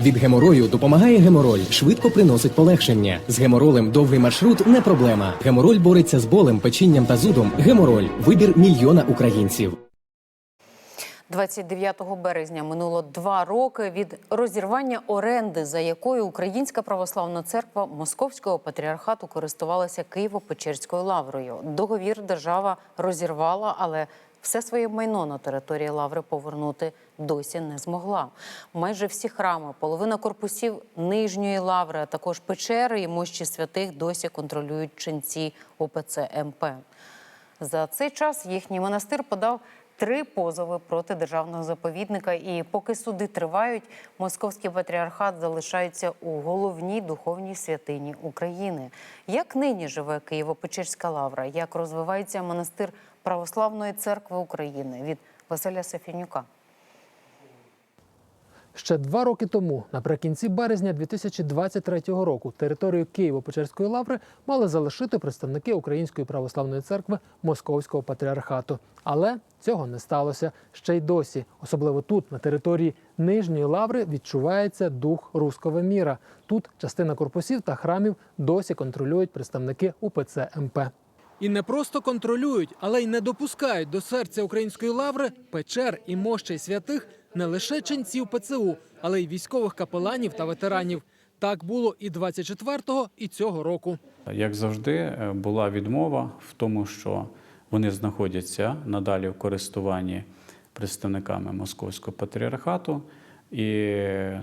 Від геморою допомагає гемороль, швидко приносить полегшення. З геморолем довгий маршрут не проблема. Гемороль бореться з болем, печінням та зудом. Гемороль вибір мільйона українців. 29 березня минуло два роки від розірвання оренди, за якою Українська православна церква Московського патріархату користувалася Києво-Печерською лаврою. Договір держава розірвала, але все своє майно на території лаври повернути досі не змогла. Майже всі храми, половина корпусів нижньої лаври, а також печери і мощі святих досі контролюють ченці ОПЦ МП. За цей час їхній монастир подав три позови проти державного заповідника. І поки суди тривають, московський патріархат залишається у головній духовній святині України. Як нині живе Києво-Печерська лавра? Як розвивається монастир Православної церкви України від Василя Софінюка? Ще два роки тому, наприкінці березня 2023 року, територію Києво-Печерської лаври мали залишити представники Української православної церкви Московського патріархату. Але цього не сталося. Ще й досі, особливо тут, на території Нижньої лаври, відчувається дух руського міра. Тут частина корпусів та храмів досі контролюють представники УПЦ МП. І не просто контролюють, але й не допускають до серця української лаври печер і мощей святих не лише ченців ПЦУ, але й військових капеланів та ветеранів. Так було і 24-го, і цього року. Як завжди, е, була відмова в тому, що вони знаходяться надалі в користуванні представниками Московського патріархату, і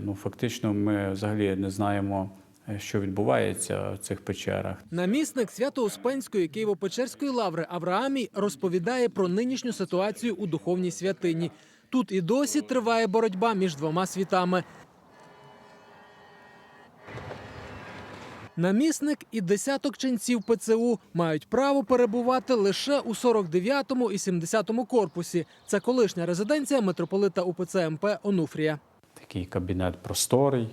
ну, фактично ми взагалі не знаємо, е, що відбувається в цих печерах. Намісник Свято-Успенської Києво-Печерської лаври Авраамій розповідає про нинішню ситуацію у духовній святині. Тут і досі триває боротьба між двома світами. Намісник і десяток ченців ПЦУ мають право перебувати лише у 49-му і 70-му корпусі. Це колишня резиденція митрополита УПЦ МП Онуфрія. Такий кабінет просторий,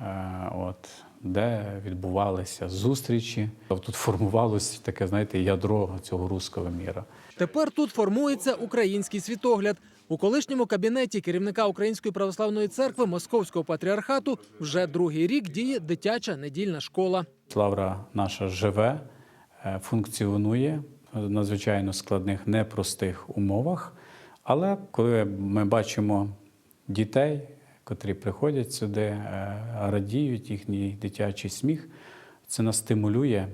е, от, де відбувалися зустрічі. Тут формувалося таке, знаєте, ядро цього руського міра. Тепер тут формується український світогляд. У колишньому кабінеті керівника Української православної церкви Московського патріархату вже другий рік діє дитяча недільна школа. Лавра наша живе, е, функціонує в надзвичайно складних, непростих умовах. Але коли ми бачимо дітей, котрі приходять сюди, е, радіють їхній дитячий сміх, це нас стимулює,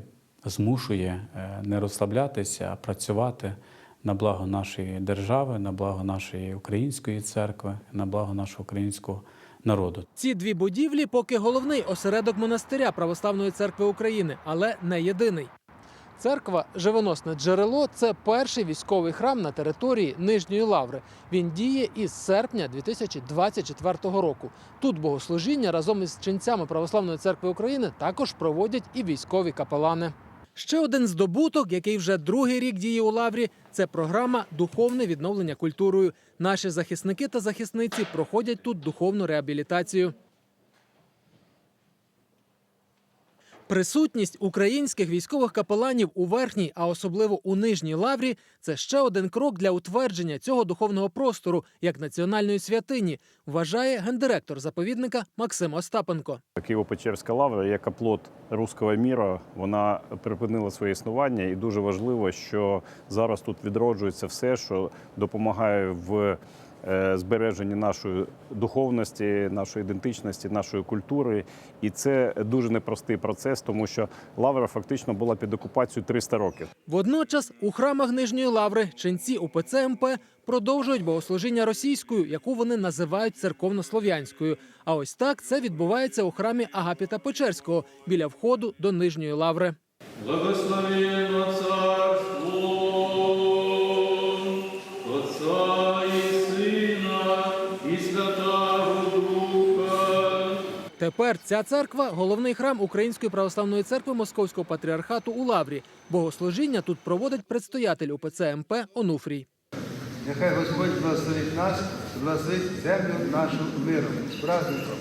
змушує е, не розслаблятися, а працювати на благо нашої держави, на благо нашої української церкви, на благо нашого українського народу. Ці дві будівлі поки головний осередок монастиря Православної церкви України, але не єдиний. Церква Живоносне джерело це перший військовий храм на території Нижньої Лаври. Він діє із серпня 2024 року. Тут богослужіння разом із ченцями Православної церкви України також проводять і військові капелани. Ще один здобуток, який вже другий рік діє у лаврі, це програма Духовне відновлення культурою. Наші захисники та захисниці проходять тут духовну реабілітацію. Присутність українських військових капеланів у верхній, а особливо у нижній лаврі, це ще один крок для утвердження цього духовного простору як національної святині, вважає гендиректор заповідника Максим Остапенко. Києво-Печерська лавра як оплот руського міра. Вона припинила своє існування, і дуже важливо, що зараз тут відроджується все, що допомагає в е, збереженні нашої духовності, нашої ідентичності, нашої культури. І це дуже непростий процес, тому що лавра фактично була під окупацією 300 років. Водночас у храмах Нижньої лаври ченці УПЦ МП продовжують богослужіння російською, яку вони називають церковнослов'янською. А ось так це відбувається у храмі Агапіта Печерського біля входу до Нижньої лаври. Благословенно Царство Отца Тепер ця церква головний храм Української православної церкви Московського патріархату у Лаврі. Богослужіння тут проводить предстоятель УПЦ МП Онуфрій. Нехай Господь благословить нас, благословить землю нашу миром. З праздником!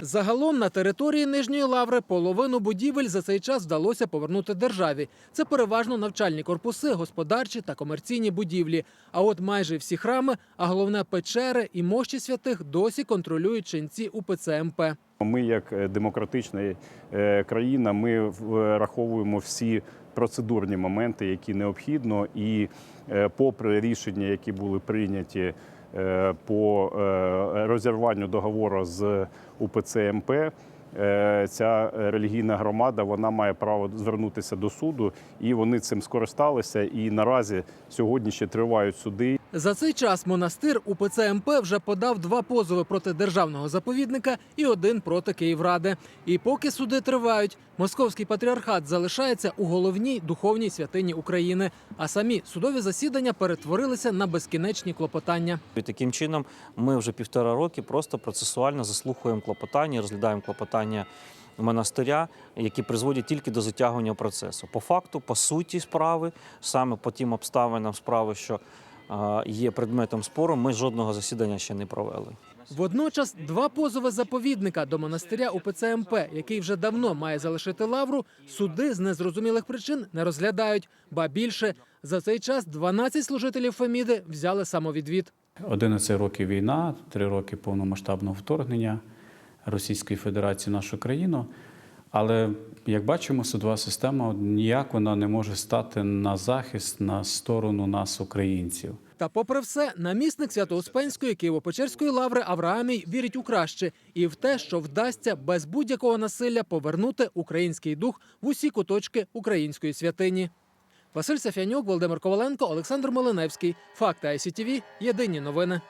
Загалом на території Нижньої Лаври половину будівель за цей час вдалося повернути державі. Це переважно навчальні корпуси, господарчі та комерційні будівлі. А от майже всі храми, а головне печери і мощі святих досі контролюють ченці УПЦ МП. Ми, як е, демократична е, країна, ми враховуємо всі процедурні моменти, які необхідно, і е, попри рішення, які були прийняті е, по е, розірванню договору з УПЦ МП. Ця релігійна громада вона має право звернутися до суду, і вони цим скористалися. І наразі сьогодні ще тривають суди. За цей час монастир УПЦ МП вже подав два позови проти державного заповідника і один проти Київради. І поки суди тривають, московський патріархат залишається у головній духовній святині України. А самі судові засідання перетворилися на безкінечні клопотання. І таким чином ми вже півтора роки просто процесуально заслухуємо клопотання, розглядаємо клопотання монастиря, які призводять тільки до затягування процесу. По факту, по суті справи, саме по тим обставинам справи, що є предметом спору, ми жодного засідання ще не провели. Водночас два позови заповідника до монастиря УПЦ МП, який вже давно має залишити лавру, суди з незрозумілих причин не розглядають. Ба більше за цей час 12 служителів Феміди взяли самовідвід. 11 років війна, 3 роки повномасштабного вторгнення Російської Федерації в нашу країну. Але як бачимо, судова система ніяк вона не може стати на захист на сторону нас, українців. Та, попри все, намісник Свято-Успенської Києво-Печерської лаври Авраамій вірить у краще і в те, що вдасться без будь-якого насилля повернути український дух в усі куточки української святині. Василь Сафянюк, Володимир Коваленко, Олександр Малиневський. Факти ICTV. Єдині новини.